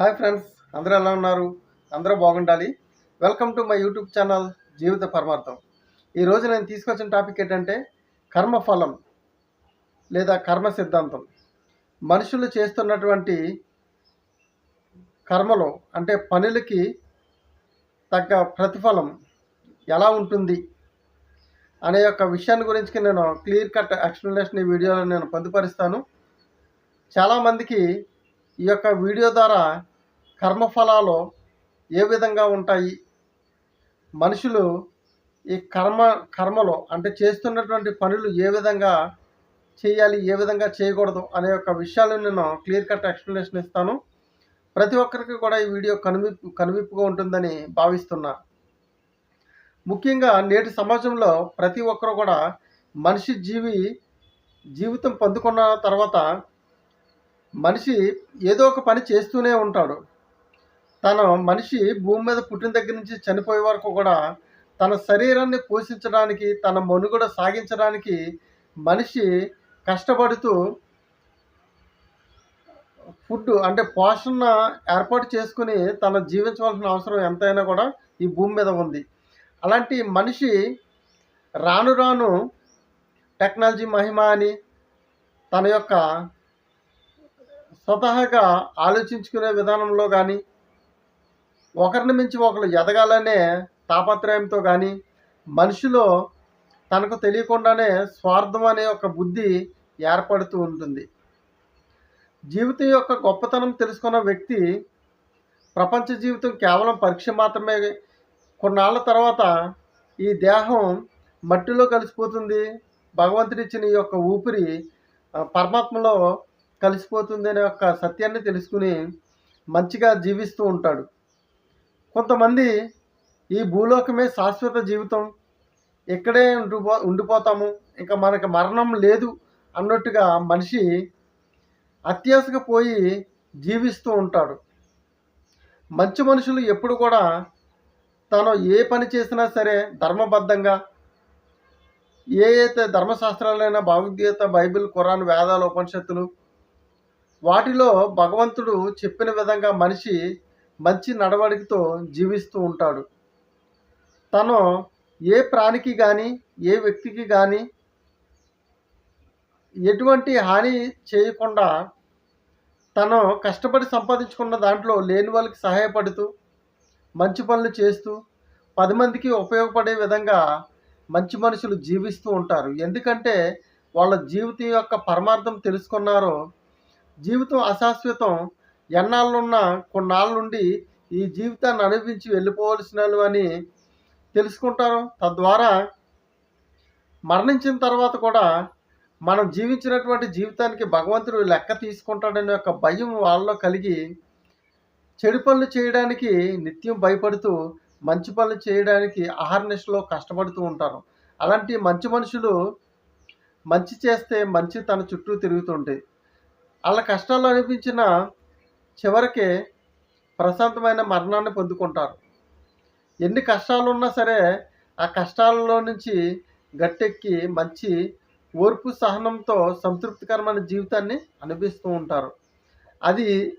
Hi friends అందరూ ఎలా ఉన్నారు? అందరూ బాగుండాలి. Welcome to my YouTube channel జీవిత పరమార్థం. ఈరోజు నేను తీసుకొచ్చిన టాపిక్ ఏంటంటే కర్మఫలం లేదా కర్మ సిద్ధాంతం. మనుషులు చేస్తున్నటువంటి కర్మలో అంటే పనులకి తగ్గ ప్రతిఫలం ఎలా ఉంటుంది అనే యొక్క విషయాన్ని గురించి నేను క్లియర్ కట్ ఎక్స్ప్లెనేషన్ ఈ వీడియోలో నేను పొందుపరుస్తాను. చాలామందికి ఈ యొక్క వీడియో ద్వారా కర్మఫలాలు ఏ విధంగా ఉంటాయి? మనుషులు ఈ కర్మ కర్మలో అంటే చేస్తున్నటువంటి పనులు ఏ విధంగా చేయాలి ఏ విధంగా చేయకూడదు అనే యొక్క విషయాలు నేను క్లియర్ కట్ ఎక్స్ప్లెనేషన్ ఇస్తాను. ప్రతి ఒక్కరికి కూడా ఈ వీడియో కనువిప్పు కనువిప్పుగా ఉంటుందని భావిస్తున్నా. ముఖ్యంగా నేటి సమాజంలో ప్రతి ఒక్కరు కూడా మనిషి జీవి జీవితం పొందుకున్న తర్వాత మనిషి ఏదో ఒక పని చేస్తూనే ఉంటాడు. తన మనిషి భూమి మీద పుట్టిన దగ్గర నుంచి చనిపోయే వరకు కూడా తన శరీరాన్ని పోషించడానికి తన మనుగడ సాగించడానికి మనిషి కష్టపడుతూ ఫుడ్ అంటే పోషణ ఏర్పాటు చేసుకుని తన జీవించవలసిన అవసరం ఎంతైనా కూడా ఈ భూమి మీద ఉంది. అలాంటి మనిషి రాను రాను టెక్నాలజీ మహిమ అని తన యొక్క స్వతహాగా ఆలోచించుకునే విధానంలో కానీ ఒకరిని మించి ఒకరు ఎదగాలనే తాపత్రయంతో కానీ మనిషిలో తనకు తెలియకుండానే స్వార్థం అనే ఒక బుద్ధి ఏర్పడుతూ ఉంటుంది. జీవితం యొక్క గొప్పతనం తెలుసుకున్న వ్యక్తి ప్రపంచ జీవితం కేవలం పరీక్ష మాత్రమే కొన్నాళ్ళ తర్వాత ఈ దేహం మట్టిలో కలిసిపోతుంది. భగవంతుడిచ్చిన ఈ యొక్క ఊపిరి పరమాత్మలో కలిసిపోతుంది అనే యొక్క సత్యాన్ని తెలుసుకుని మంచిగా జీవిస్తూ ఉంటాడు. కొంతమంది ఈ భూలోకమే శాశ్వత జీవితం. ఇక్కడే ఉండిపో ఉండిపోతాము. ఇంకా మనకి మరణం లేదు అన్నట్టుగా మనిషి అత్యాశకు పోయి జీవిస్తూ ఉంటాడు. మంచి మనుషులు ఎప్పుడు కూడా తను ఏ పని చేసినా సరే ధర్మబద్ధంగా ఏ అయితే ధర్మశాస్త్రాలైనా భగవద్గీత బైబిల్ ఖురాన్ వేదాలు ఉపనిషత్తులు వాటిలో భగవంతుడు చెప్పిన విధంగా మనిషి మంచి నడవడికతో జీవిస్తూ ఉంటాడు. తను ఏ ప్రాణికి కానీ ఏ వ్యక్తికి కానీ ఎటువంటి హాని చేయకుండా తను కష్టపడి సంపాదించుకున్న దాంట్లో లేని వాళ్ళకి సహాయపడుతూ మంచి పనులు చేస్తూ పది మందికి ఉపయోగపడే విధంగా మంచి మనుషులు జీవిస్తూ ఉంటారు. ఎందుకంటే వాళ్ళ జీవితం యొక్క పరమార్థం తెలుసుకున్నారో జీవితం అశాశ్వతం ఎన్నాళ్ళున్నా కొన్నాళ్ళ నుండి ఈ జీవితాన్ని అనుభవించి వెళ్ళిపోవలసిన వాళ్ళు అని తెలుసుకుంటారు. తద్వారా మరణించిన తర్వాత కూడా మనం జీవించినటువంటి జీవితానికి భగవంతుడు లెక్క తీసుకుంటాడనే ఒక భయం వాళ్ళలో కలిగి చెడు పనులు చేయడానికి నిత్యం భయపడుతూ మంచి పనులు చేయడానికి ఆహర్నిశలో కష్టపడుతూ ఉంటారు. అలాంటి మంచి మనుషులు మంచి చేస్తే మంచి తన చుట్టూ తిరుగుతుంటాయి. వాళ్ళ కష్టాలు అనిపించిన చివరికి ప్రశాంతమైన మరణాన్ని పొందుకుంటారు. ఎన్ని కష్టాలు ఉన్నా సరే ఆ కష్టాలలో నుంచి గట్టెక్కి మంచి ఓర్పు సహనంతో సంతృప్తికరమైన జీవితాన్ని అనుభవిస్తూ ఉంటారు. అది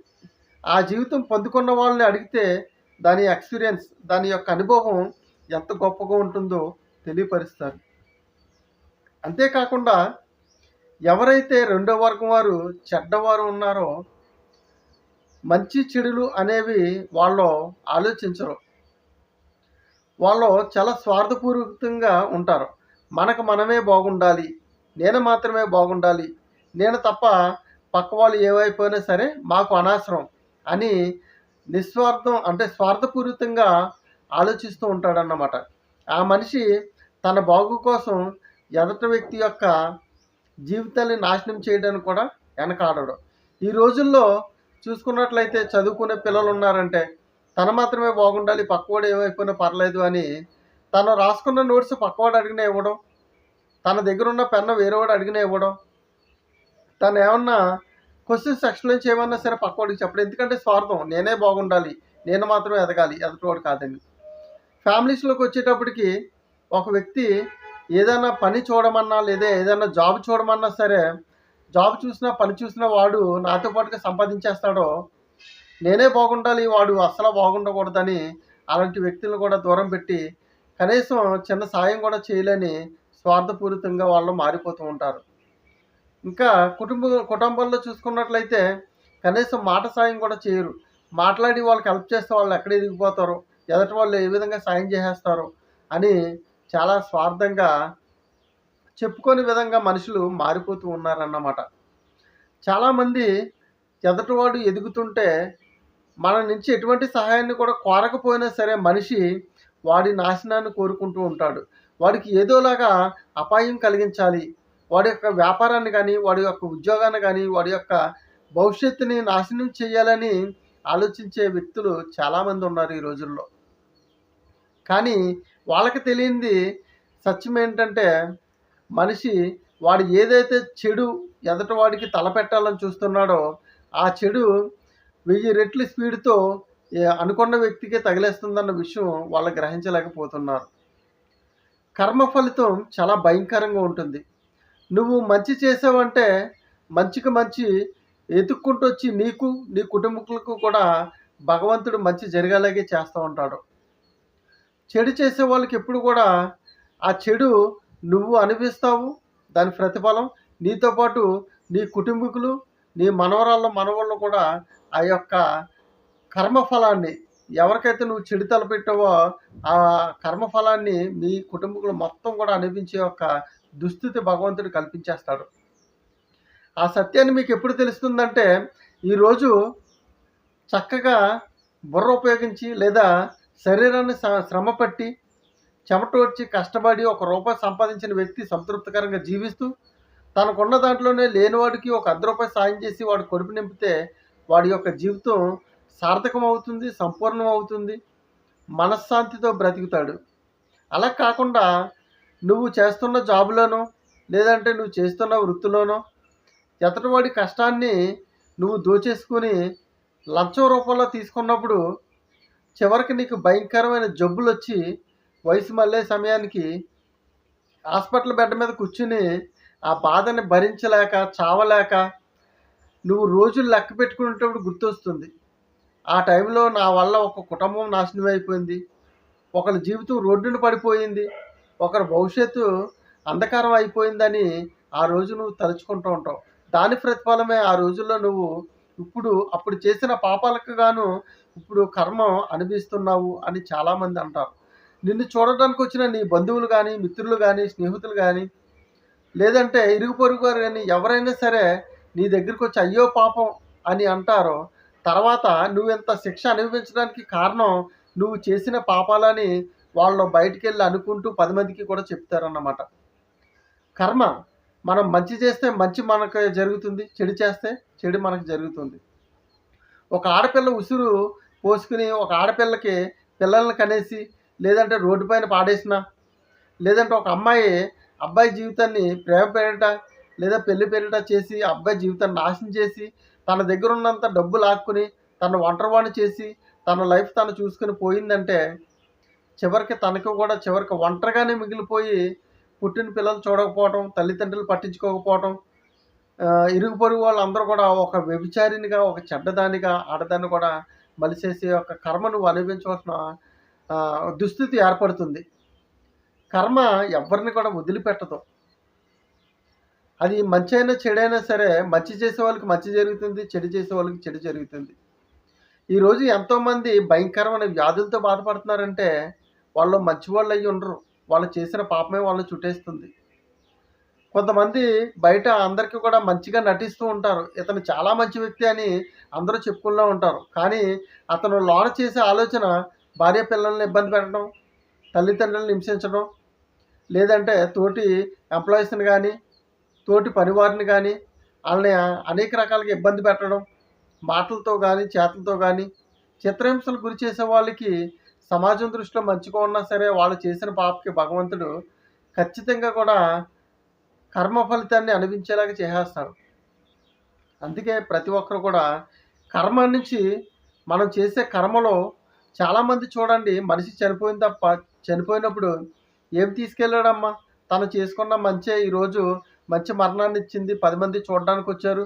ఆ జీవితం పొందుకున్న వాళ్ళని అడిగితే దాని ఎక్స్పీరియన్స్ దాని యొక్క అనుభవం ఎంత గొప్పగా ఉంటుందో తెలియపరుస్తారు. అంతేకాకుండా ఎవరైతే రెండో వర్గం వారు చెడ్డవారు ఉన్నారో మంచి చెడులు అనేవి వాళ్ళు ఆలోచించరు. వాళ్ళు చాలా స్వార్థపూరితంగా ఉంటారు. మనకు మనమే బాగుండాలి. నేను మాత్రమే బాగుండాలి. నేను తప్ప పక్క వాళ్ళు ఏమైపోయినా సరే మాకు అనవసరం అని నిస్వార్థం అంటే స్వార్థపూరితంగా ఆలోచిస్తూ ఉంటాడన్నమాట. ఆ మనిషి తన బాగు కోసం ఎదట వ్యక్తి యొక్క జీవితాన్ని నాశనం చేయడానికి కూడా వెనకాడడు. ఈ రోజుల్లో చూసుకున్నట్లయితే చదువుకునే పిల్లలు ఉన్నారంటే తన మాత్రమే బాగుండాలి పక్కవాడు ఏమైపోయినా పర్లేదు అని తను రాసుకున్న నోట్స్ పక్కవాడు అడిగిన ఇవ్వడం తన దగ్గర ఉన్న పెన్ను వేరేవాడు అడిగిన ఇవ్వడం తను ఏమన్నా క్వశ్చన్స్ ఎక్స్ప్లెయిన్ చేయమన్నా సరే పక్కవాడికి చెప్పడం. ఎందుకంటే స్వార్థం నేనే బాగుండాలి నేను మాత్రమే ఎదగాలి ఎదటివాడు కాదని. ఫ్యామిలీస్లోకి వచ్చేటప్పటికి ఒక వ్యక్తి ఏదైనా పని చూడమన్నా లేదా ఏదైనా జాబ్ చూడమన్నా సరే జాబ్ చూసినా పని చూసినా వాడు నాతో పాటుగా సంపాదించేస్తాడో నేనే బాగుండాలి వాడు అస్సలు బాగుండకూడదని అలాంటి వ్యక్తులను కూడా దూరం పెట్టి కనీసం చిన్న సాయం కూడా చేయలేని స్వార్థపూరితంగా వాళ్ళు మారిపోతూ ఉంటారు. ఇంకా కుటుంబ కుటుంబంలో చూసుకున్నట్లయితే కనీసం మాట సాయం కూడా చేయరు. మాట్లాడి వాళ్ళకి హెల్ప్ చేస్తే వాళ్ళు ఎక్కడ ఎదిగిపోతారో? ఎదటి వాళ్ళు ఏ విధంగా సాయం చేసేస్తారో? అని చాలా స్వార్థంగా చెప్పుకోని విధంగా మనుషులు మారిపోతూ ఉన్నారన్నమాట. చాలామంది ఎదటివాడు ఎదుగుతుంటే మన నుంచి ఎటువంటి సహాయాన్ని కూడా కోరకపోయినా సరే మనిషి వాడి నాశనాన్ని కోరుకుంటూ ఉంటాడు. వాడికి ఏదోలాగా అపాయం కలిగించాలి. వాడి యొక్క వ్యాపారాన్ని కానీ వాడి యొక్క ఉద్యోగాన్ని కానీ వాడి యొక్క భవిష్యత్తుని నాశనం చేయాలని ఆలోచించే వ్యక్తులు చాలామంది ఉన్నారు ఈ రోజుల్లో. కానీ వాళ్ళకి తెలియంది సత్యం ఏంటంటే మనిషి వాడు ఏదైతే చెడు ఎదట వాడికి తలపెట్టాలని చూస్తున్నాడో ఆ చెడు వెయ్యి రెట్ల స్పీడ్తో అనుకున్న వ్యక్తికి తగిలేస్తుందన్న విషయం వాళ్ళు గ్రహించలేకపోతున్నారు. కర్మ ఫలితం చాలా భయంకరంగా ఉంటుంది. నువ్వు మంచి చేసావంటే మంచికి మంచి ఎతుక్కుంటూ వచ్చి నీకు నీ కుటుంబకులకు కూడా భగవంతుడు మంచి జరిగేలాగే చేస్తూ ఉంటాడు. చెడు చేసే వాళ్ళకి ఎప్పుడు కూడా ఆ చెడు నువ్వు అనిపిస్తావు? దాని ప్రతిఫలం నీతో పాటు నీ కుటుంబీకులు నీ మనవరాళ్ళ మనవాళ్ళు కూడా ఆ యొక్క కర్మఫలాన్ని ఎవరికైతే నువ్వు చెడు తలపెట్టావో ఆ కర్మఫలాన్ని మీ కుటుంబీకులు మొత్తం కూడా అనిపించే యొక్క దుస్థితి భగవంతుడు కల్పించేస్తాడు. ఆ సత్యాన్ని మీకు ఎప్పుడు తెలుస్తుందంటే ఈరోజు చక్కగా బుర్ర ఉపయోగించి లేదా శరీరాన్ని శ్రమపట్టి చెమట వచ్చి కష్టపడి ఒక రూపాయి సంపాదించిన వ్యక్తి సంతృప్తికరంగా జీవిస్తూ తనకున్న దాంట్లోనే లేనివాడికి ఒక అర్ధ రూపాయి సాయం చేసి వాడు కడుపు నింపితే వాడి యొక్క జీవితం సార్థకం అవుతుంది సంపూర్ణం అవుతుంది మనశ్శాంతితో బ్రతుకుతాడు. అలా కాకుండా నువ్వు చేస్తున్న జాబులోనో లేదంటే నువ్వు చేస్తున్న వృత్తిలోనో ఎతటివాడి కష్టాన్ని నువ్వు దోచేసుకుని లంచం రూపంలో తీసుకున్నప్పుడు చివరికి నీకు భయంకరమైన జబ్బులు వచ్చి వయసు మళ్ళే సమయానికి హాస్పిటల్ బెడ్ మీద కూర్చుని ఆ బాధని భరించలేక చావలేక నువ్వు రోజులు లెక్క పెట్టుకునేటప్పుడు గుర్తొస్తుంది. ఆ టైంలో నా వల్ల ఒక కుటుంబం నాశనం అయిపోయింది. ఒకరి జీవితం రోడ్డున పడిపోయింది. ఒకరి భవిష్యత్తు అంధకారం అయిపోయిందని ఆ రోజు నువ్వు తలుచుకుంటూ ఉంటావు. దాని ప్రతిఫలమే ఆ రోజుల్లో నువ్వు ఇప్పుడు అప్పుడు చేసిన పాపాలకు గాను ఇప్పుడు కర్మ అనుభవిస్తున్నావు అని చాలామంది అంటారు. నిన్ను చూడడానికి వచ్చిన నీ బంధువులు కానీ మిత్రులు కానీ స్నేహితులు కానీ లేదంటే ఇరుగు పొరుగు వారు కానీ ఎవరైనా సరే నీ దగ్గరికి వచ్చి అయ్యో పాపం అని అంటారో తర్వాత నువ్వెంత శిక్ష అనుభవించడానికి కారణం నువ్వు చేసిన పాపాలని వాళ్ళు బయటికి వెళ్ళి అనుకుంటూ పది మందికి కూడా చెప్తారన్నమాట. కర్మ మనం మంచి చేస్తే మంచి మనకు జరుగుతుంది చెడు చేస్తే చెడు మనకు జరుగుతుంది. ఒక ఆడపిల్ల ఉసురు పోసుకుని ఒక ఆడపిల్లకి పిల్లల్ని కనేసి లేదంటే రోడ్డు పైన పాడేసిన? లేదంటే ఒక అమ్మాయి అబ్బాయి జీవితాన్ని ప్రేమ పేరిట లేదా పెళ్ళి పేరిట చేసి అబ్బాయి జీవితాన్ని నాశనం చేసి తన దగ్గర ఉన్నంత డబ్బు లాక్కుని తన ఒంటరివాణి చేసి తన లైఫ్ తను చూసుకుని పోయిందంటే చివరికి తనకు కూడా చివరికి ఒంటరిగానే మిగిలిపోయి పుట్టిన పిల్లలు చూడకపోవటం తల్లిదండ్రులు పట్టించుకోకపోవటం ఇరుగు పొరుగు వాళ్ళందరూ కూడా ఒక వ్యభిచారినిగా ఒక చెడ్డదానిగా ఆడదాన్ని కూడా మలిసేసి ఒక కర్మను అనుభవించవలసిన దుస్థితి ఏర్పడుతుంది. కర్మ ఎవరిని కూడా వదిలిపెట్టదు. అది మంచి అయినా చెడైనా సరే మంచి చేసే వాళ్ళకి మంచి జరుగుతుంది చెడు చేసే వాళ్ళకి చెడు జరుగుతుంది. ఈరోజు ఎంతోమంది భయంకరమైన వ్యాధులతో బాధపడుతున్నారంటే వాళ్ళు మంచి వాళ్ళు అయ్యి ఉండరు. వాళ్ళు చేసిన పాపమే వాళ్ళని చుట్టేస్తుంది. కొంతమంది బయట అందరికీ కూడా మంచిగా నటిస్తూ ఉంటారు. ఇతను చాలా మంచి వ్యక్తి అని అందరూ చెప్పుకుంటూ ఉంటారు. కానీ అతను లోన చేసే ఆలోచన భార్య పిల్లల్ని ఇబ్బంది పెట్టడం తల్లిదండ్రులను హింసించడం లేదంటే తోటి ఎంప్లాయీస్ని కానీ తోటి పనివారిని కానీ వాళ్ళని అనేక రకాలుగా ఇబ్బంది పెట్టడం మాటలతో కానీ చేతలతో కానీ చిత్రహింసలు గురి చేసే వాళ్ళకి సమాజం దృష్టిలో మంచిగా ఉన్నా సరే వాళ్ళు చేసిన పాపకి భగవంతుడు ఖచ్చితంగా కూడా కర్మ ఫలితాన్ని అనిపించేలాగా చేసేస్తాడు. అందుకే ప్రతి ఒక్కరు కూడా కర్మ నుంచి మనం చేసే కర్మలో చాలామంది చూడండి మనిషి చనిపోయిన తప్ప చనిపోయినప్పుడు ఏం తీసుకెళ్ళాడమ్మా? తను చేసుకున్న మంచే ఈరోజు మంచి మరణాన్ని ఇచ్చింది పది మంది చూడడానికి వచ్చారు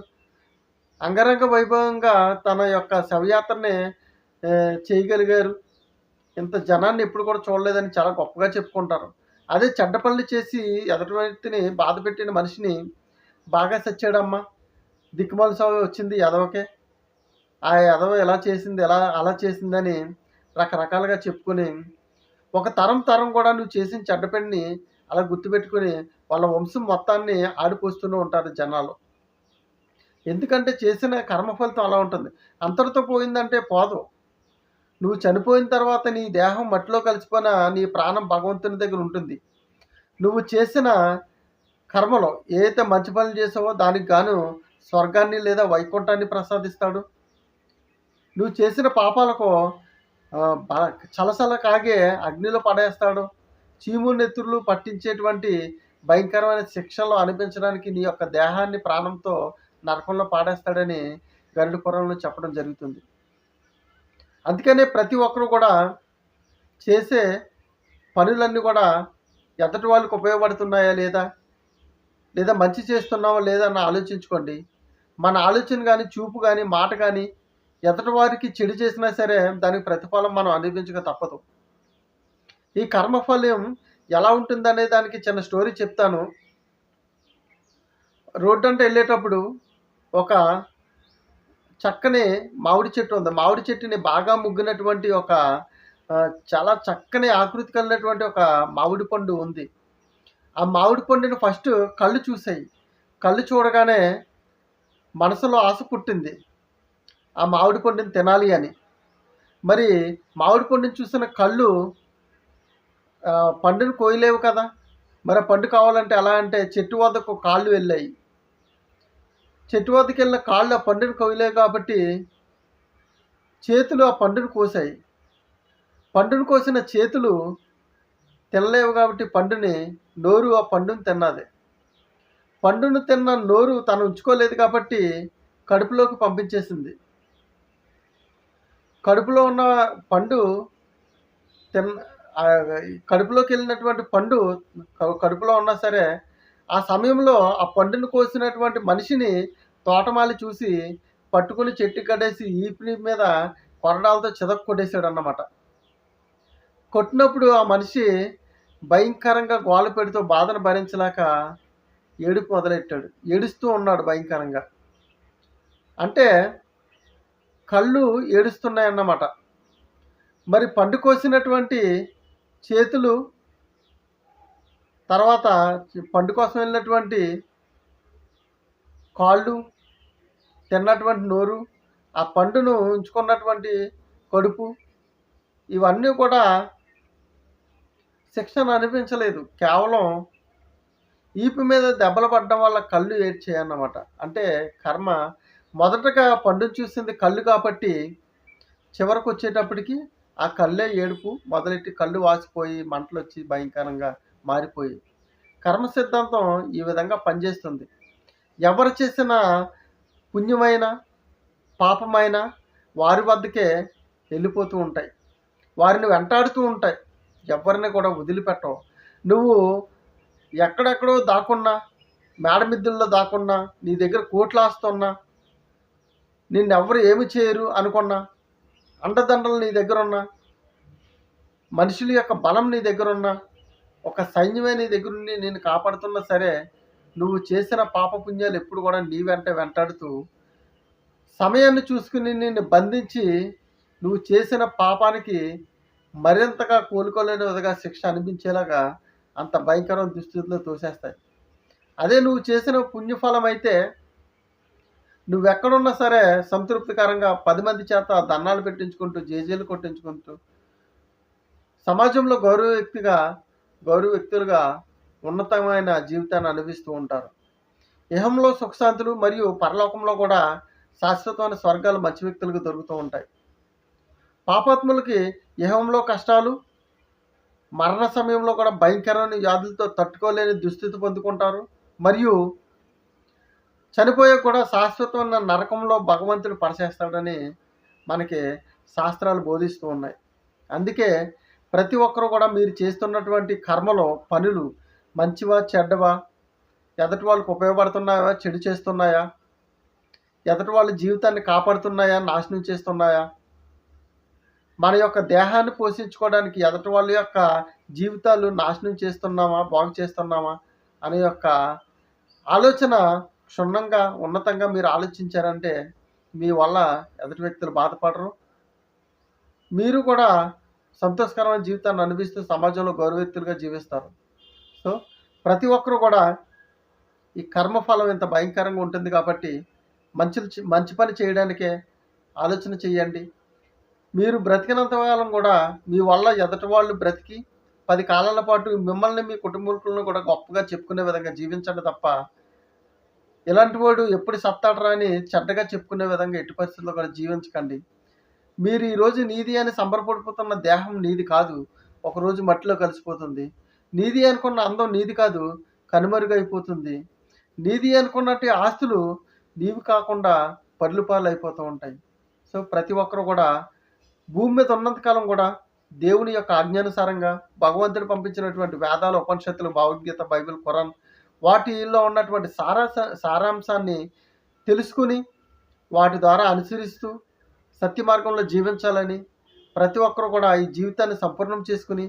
అంగరంగ వైభవంగా తన యొక్క శవయాత్రని చేయగలిగారు. ఇంత జనాన్ని ఎప్పుడు కూడా చూడలేదని చాలా గొప్పగా చెప్పుకుంటారు. అదే చెడ్డ పనులు చేసి ఎదుటి వ్యక్తిని బాధ పెట్టిన మనిషిని బాగా సచ్చాడమ్మా దిక్కుమాల సాగు వచ్చింది ఎదవకే ఆ ఎదవ ఎలా చేసింది ఎలా అలా చేసిందని రకరకాలుగా చెప్పుకొని ఒక తరం తరం కూడా నువ్వు చేసిన చెడ్డ పనిని అలా గుర్తుపెట్టుకొని వాళ్ళ వంశం మొత్తాన్ని ఆడిపోస్తూనే ఉంటారు జనాలు. ఎందుకంటే చేసిన కర్మ ఫలితం అలా ఉంటుంది. అంతటితో పోయిందంటే పోదు. నువ్వు చనిపోయిన తర్వాత నీ దేహం మట్టిలో కలిసిపోయిన నీ ప్రాణం భగవంతుని దగ్గర ఉంటుంది. నువ్వు చేసిన కర్మలో ఏదైతే మంచి పనులు చేసావో దానికి గాను స్వర్గాన్ని లేదా వైకుంఠాన్ని ప్రసాదిస్తాడు. నువ్వు చేసిన పాపాలకు చలసల కాగే అగ్నిలో పడేస్తాడు. చీము నెత్తుర్లు పట్టించేటువంటి భయంకరమైన శిక్షలు అనిపించడానికి నీ యొక్క దేహాన్ని ప్రాణంతో నరకంలో పాడేస్తాడని గరుడు పురంలో చెప్పడం జరుగుతుంది. అందుకనే ప్రతి ఒక్కరు కూడా చేసే పనులన్నీ కూడా ఎదటి వాళ్ళకి ఉపయోగపడుతున్నాయా లేదా? లేదా మంచి చేస్తున్నావా లేదా అని ఆలోచించుకోండి. మన ఆలోచన కానీ చూపు కానీ మాట కానీ ఎదటి వారికి చెడు చేసినా సరే దానికి ప్రతిఫలం మనం అనుభవించక తప్పదు. ఈ కర్మఫలం ఎలా ఉంటుందనే దానికి చిన్న స్టోరీ చెప్తాను. రోడ్డు అంటే వెళ్ళేటప్పుడు ఒక చక్కని మామిడి చెట్టు ఉంది. మామిడి చెట్టుని బాగా ముగ్గినటువంటి ఒక చాలా చక్కని ఆకృతి కలిగినటువంటి ఒక మామిడి పండు ఉంది. ఆ మామిడి పండుని ఫస్ట్ కళ్ళు చూసాయి కళ్ళు చూడగానే మనసులో ఆశ పుట్టింది. ఆ మామిడి పండుని తినాలి అని. మరి మామిడి పండుని చూసిన కళ్ళు పండును పండుని కోయలేవు కదా. మరి ఆ పండు కావాలంటే ఎలా అంటే చెట్టు వద్దకు కాళ్ళు వెళ్ళాయి. చెట్టు వద్దకు వెళ్ళిన కాళ్ళు ఆ పండుని కోయలేవు కాబట్టి చేతులు ఆ పండుని కోసాయి పండును కోసిన చేతులు తినలేవు కాబట్టి పండుని నోరు ఆ పండుని తిన్నది. పండును తిన్న నోరు తను ఉంచుకోలేదు కాబట్టి కడుపులోకి పంపించేసింది. కడుపులో ఉన్న పండు తిన్న కడుపులోకి వెళ్ళినటువంటి పండు కడుపులో ఉన్నా సరే ఆ సమయంలో ఆ పండును కోసినటువంటి మనిషిని తోటమాలి చూసి పట్టుకుని చెట్టు కట్టేసి ఈపిని మీద కొరడాలతో చితక్ కొట్టేశాడు అన్నమాట కొట్టినప్పుడు ఆ మనిషి భయంకరంగా గోల పెడుతూ బాధను భరించలేక ఏడుపు మొదలెట్టాడు. ఏడుస్తూ ఉన్నాడు భయంకరంగా. అంటే కళ్ళు ఏడుస్తున్నాయన్నమాట. మరి పండు కోసినటువంటి చేతులు తర్వాత పండు కోసం వెళ్ళినటువంటి కాళ్ళు తిన్నటువంటి నోరు ఆ పండును ఉంచుకున్నటువంటి కడుపు ఇవన్నీ కూడా శిక్షణ అనిపించలేదు. కేవలం ఈపు మీద దెబ్బలు పడడం వల్ల కళ్ళు ఏడ్చాయన్నమాట. అంటే కర్మ మొదటగా పండును చూసింది కళ్ళు కాబట్టి చివరకు వచ్చేటప్పటికి ఆ కళ్ళే ఏడుపు మొదలెట్టి కళ్ళు వాసిపోయి మంటలు వచ్చి భయంకరంగా మారిపోయి. కర్మ సిద్ధాంతం ఈ విధంగా పనిచేస్తుంది. ఎవరు చేసిన పుణ్యమైన పాపమైన వారి వద్దకే వెళ్ళిపోతూ ఉంటాయి. వారిని వెంటాడుతూ ఉంటాయి. ఎవరిని కూడా వదిలిపెట్టవు. నువ్వు ఎక్కడెక్కడో దాక్కున్నా మేడమిద్దుల్లో దాక్కున్నా నీ దగ్గర కోట్లు ఆస్తున్నా నిన్నెవ్వరు ఏమి చేయరు అనుకున్నా? అండదండలు నీ దగ్గరున్నా? మనుషుల యొక్క బలం నీ దగ్గరున్నా? ఒక సైన్యమే నీ దగ్గర ఉండి నేను కాపాడుతున్నా సరే నువ్వు చేసిన పాపపుణ్యాలు ఎప్పుడు కూడా నీ వెంట వెంటాడుతూ సమయాన్ని చూసుకుని నిన్ను బంధించి నువ్వు చేసిన పాపానికి మరింతగా కోలుకోలేని విధంగా శిక్ష అనిపించేలాగా అంత భయంకరం దుస్థితిలో తోసేస్తాయి. అదే నువ్వు చేసిన పుణ్యఫలం అయితే నువ్వెక్కడున్నా సరే సంతృప్తికరంగా పది మంది చేత దండాలు పెట్టించుకుంటూ జేజీలు కొట్టించుకుంటూ సమాజంలో గౌరవ వ్యక్తిగా గౌరవ వ్యక్తులుగా ఉన్నతమైన జీవితాన్ని అనుభవిస్తూ ఉంటారు. ఇహంలో సుఖశాంతులు మరియు పరలోకంలో కూడా శాశ్వతమైన స్వర్గాలు మంచి వ్యక్తులకు దొరుకుతూ ఉంటాయి. పాపాత్ములకి ఇహంలో కష్టాలు మరణ సమయంలో కూడా భయంకరమైన వ్యాధులతో తట్టుకోలేని దుస్థితి పొందుకుంటారు. మరియు చనిపోయే కూడా శాశ్వతమైన నరకంలో భగవంతుడు పరచేస్తాడని మనకి శాస్త్రాలు బోధిస్తూ ఉన్నాయి. అందుకే ప్రతి ఒక్కరు కూడా మీరు చేస్తున్నటువంటి కర్మలో పనులు మంచివా చెడ్డవా? ఎదటి వాళ్ళకు ఉపయోగపడుతున్నాయా? చెడు చేస్తున్నాయా? ఎదటి వాళ్ళ జీవితాన్ని కాపాడుతున్నాయా? నాశనం చేస్తున్నాయా? మన యొక్క దేహాన్ని పోషించుకోవడానికి ఎదటి వాళ్ళ యొక్క జీవితాలు నాశనం చేస్తున్నామా? బాగు చేస్తున్నామా? అనే యొక్క ఆలోచన క్షుణ్ణంగా ఉన్నతంగా మీరు ఆలోచించారంటే మీ వల్ల ఎదుటి వ్యక్తులు బాధపడరు. మీరు కూడా సంతోషకరమైన జీవితాన్ని అనిపిస్తూ సమాజంలో గౌరవెత్తులుగా జీవిస్తారు. సో ప్రతి ఒక్కరు కూడా ఈ కర్మఫలం ఇంత భయంకరంగా ఉంటుంది కాబట్టి మంచి మంచి పని చేయడానికే ఆలోచన చేయండి. మీరు బ్రతికినంత కాలం కూడా మీ వల్ల ఎదటి వాళ్ళు బ్రతికి పది కాలాల పాటు మిమ్మల్ని మీ కుటుంబీకులను కూడా గొప్పగా చెప్పుకునే విధంగా జీవించండి తప్ప ఇలాంటి వాడు ఎప్పుడు సత్తాడరా అని చెడ్డగా చెప్పుకునే విధంగా ఎట్టి పరిస్థితుల్లో కూడా జీవించకండి. మీరు ఈరోజు నీది అని సంబరపడిపోతున్న దేహం నీది కాదు. ఒకరోజు మట్టిలో కలిసిపోతుంది. నీది అనుకున్న అందం నీది కాదు. కనుమరుగైపోతుంది నీది అనుకున్నట్టు ఆస్తులు నీవి కాకుండా పర్లుపాలు అయిపోతూ ఉంటాయి. సో ప్రతి ఒక్కరు కూడా భూమి మీద ఉన్నంతకాలం కూడా దేవుని యొక్క ఆజ్ఞానుసారంగా భగవంతుడు పంపించినటువంటి వేదాలు ఉపనిషత్తులు భావగీత బైబిల్ ఖురాన్ వాటిలో ఉన్నటువంటి సారా సారాంశాన్ని తెలుసుకుని వాటి ద్వారా అనుసరిస్తూ సత్య మార్గంలో జీవించాలని ప్రతి ఒక్కరు కూడా ఈ జీవితాన్ని సంపూర్ణం చేసుకుని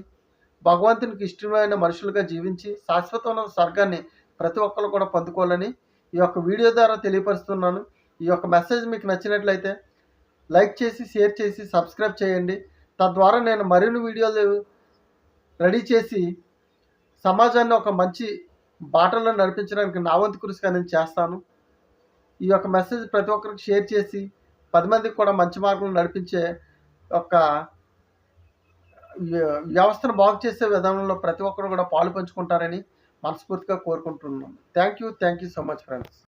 భగవంతునికి ఇష్టమైన మనుషులుగా జీవించి శాశ్వతమైన స్వర్గాన్ని ప్రతి ఒక్కరు కూడా పొందుకోవాలని ఈ యొక్క వీడియో ద్వారా తెలియపరుస్తున్నాను. ఈ యొక్క మెసేజ్ మీకు నచ్చినట్లయితే లైక్ చేసి షేర్ చేసి సబ్స్క్రైబ్ చేయండి. తద్వారా నేను మరిన్ని వీడియోలు రెడీ చేసి సమాజాన్ని ఒక మంచి బాటలో నడిపించడానికి నా వంతు కృషిగా నేను చేస్తాను. ఈ యొక్క మెసేజ్ ప్రతి ఒక్కరికి షేర్ చేసి పది మందికి కూడా మంచి మార్గంలో నడిపించే ఒక వ్య- వ్యవస్థను బాగు చేసే విధానంలో ప్రతి ఒక్కరు కూడా పాలు పంచుకుంటారని మనస్ఫూర్తిగా కోరుకుంటున్నాను thank you thank you so much friends